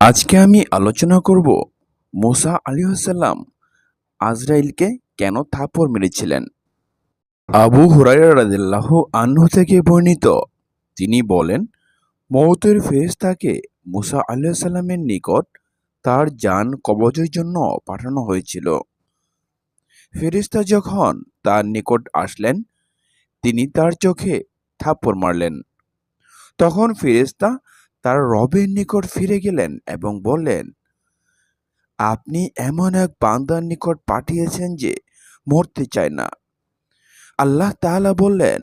আজকে আমি আলোচনা করব মুসা আলিহাসাল্লাম আজরাইলকে কেন থাপড় মেরেছিলেন। আবু হুরাইরা রাদিল্লাহু আনহু থেকে বর্ণিত, তিনি বলেন, মৌতের ফেরেশতাকে মুসা আলিহাসাল্লামের নিকট তার যান কবজের জন্য পাঠানো হয়েছিল। ফেরেশতা যখন তার নিকট আসলেন, তিনি তার চোখে থাপ্পড় মারলেন। তখন ফেরেশতা তার রবের নিকট ফিরে গেলেন এবং বললেন, আপনি এমন এক বান্দার নিকট পাঠিয়েছেন যে মরতে চায় না। আল্লাহ তাআলা বললেন,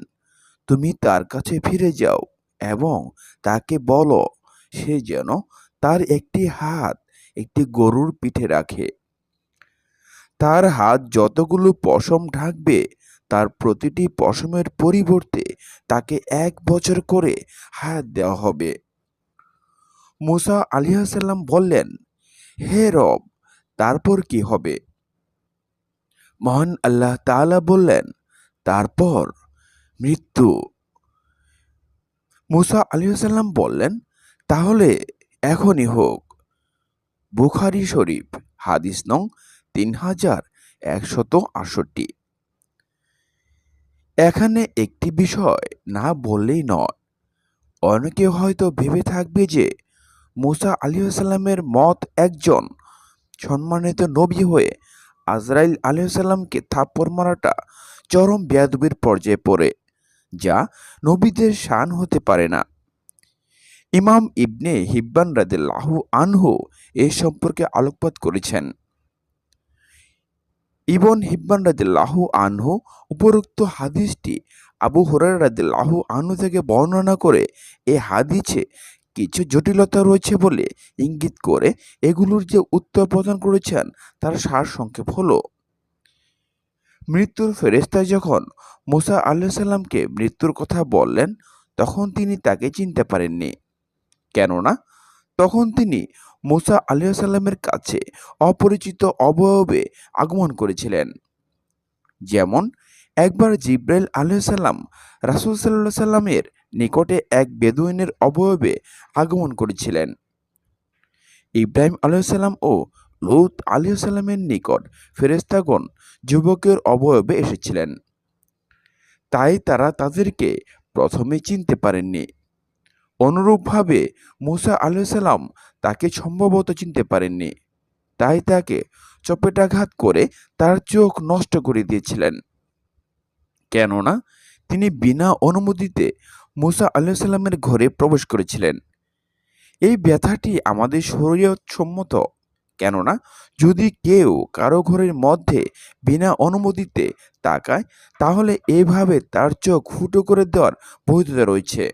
তুমি তার কাছে ফিরে যাও এবং তাকে বলো, সে যেন তার একটি হাত একটি গরুর পিঠে রাখে। তার হাত যতগুলো পশম ঢাকবে তার প্রতিটি পশমের পরিবর্তে তাকে এক বছর করে হায়াত দেওয়া হবে। মুসা আলিহাসাল্লাম বললেন, হে রব, তারপর কি হবে? মহান আল্লাহ তাআলা বললেন, তারপর মৃত্যু। মুসা আলিহাসাল্লাম বললেন, তাহলে এখনই হোক। বুখারি শরীফ, হাদিস নং তিন হাজার একশত আটষট্টি। এখানে একটি বিষয় না বললেই নয়। অনেকে হয়তো ভেবে থাকবে যে, মুসা আলিহাসাল্লামের মত একজন সম্মানিত নবী হয়ে আজরাইল আলিহাসাল্লামকে থাপ্পড় মারাটা চরম বেয়াদবির পর্যায়ে পড়ে, যা নবীদের শান হতে পারে না। ইমাম ইবনে হিব্বান রাদিল্লাহু আনহু এ সম্পর্কে আলোকপাত করেছেন। ইবন হিব্বান রাদিল্লাহু আনহু উপরোক্ত হাদিসটি আবু হরার রাদিল্লাহু আনহু থেকে বর্ণনা করে এ হাদিসে কিছু জটিলতা রয়েছে বলে ইঙ্গিত করে এগুলোর যে উত্তর প্রদান করেছেন তার সার সংক্ষেপ হলো। মৃত্যুর ফেরেস্তা যখন মুসা আল্লাহ সাল্লামকে মৃত্যুর কথা বললেন, তখন তিনি তাকে চিনতে পারেননি। কেননা তখন তিনি মুসা আলিয়া সাল্লামের কাছে অপরিচিত অবয়বে আগমন করেছিলেন। যেমন, একবার জিব্রাইল সাল্লাম রাসুল সাল্লাহ সাল্লামের নিকটে এক বেদুইনের অবয়বে আগমন করেছিলেন। ইব্রাহিম আলাইসাল্লাম ও লুত আলিয়াসাল্লামের নিকট ফেরেস্তাগণ যুবকের অবয়বে এসেছিলেন। তাই তারা তাদেরকে প্রথমে চিনতে পারেননি। অনুরূপভাবে মুসা আলাইসাল্লাম তাকে সম্ভবত চিনতে পারেননি। তাই তাকে চপেটাঘাত করে তার চোখ নষ্ট করে দিয়েছিলেন। কেননা তিনি বিনা অনুমতিতে মুসা আলাইসাল্লামের ঘরে প্রবেশ করেছিলেন। এই ব্যথাটি আমাদের শরীয়ত সম্মত কেননা যদি কেউ কারও ঘরের মধ্যে বিনা অনুমতিতে তাকায়, তাহলে এভাবে তার চোখ ফুটো করে দেওয়ার বৈধতা রয়েছে।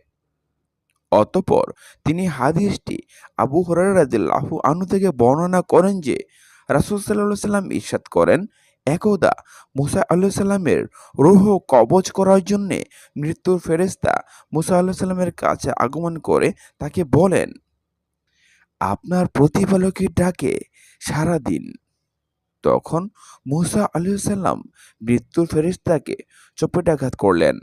অতপর তিনি হাদিসটি আবু হরারাদিল্লাহু আনু থেকে বর্ণনা করেন যে, রাসুল সাল্লাহ সাল্লাম ইরশাদ করেন, একদা মুসা আল্লাহ সাল্লামের রুহ কবজ করার জন্যে মৃত্যুর ফেরেস্তা মুসা আল্লাহ সাল্লামের কাছে আগমন করে তাকে বলেন, আপনার প্রতিপালকের ডাকে সারা দিন তখন মুসা আলহাম মৃত্যুর ফেরিস্তাকে চপেটাঘাত করলেন।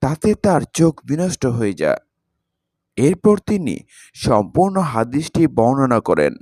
তাতে তার চোখ বিনষ্ট হয়ে যায়। এরপর তিনি সম্পূর্ণ হাদিসটি বর্ণনা করেন।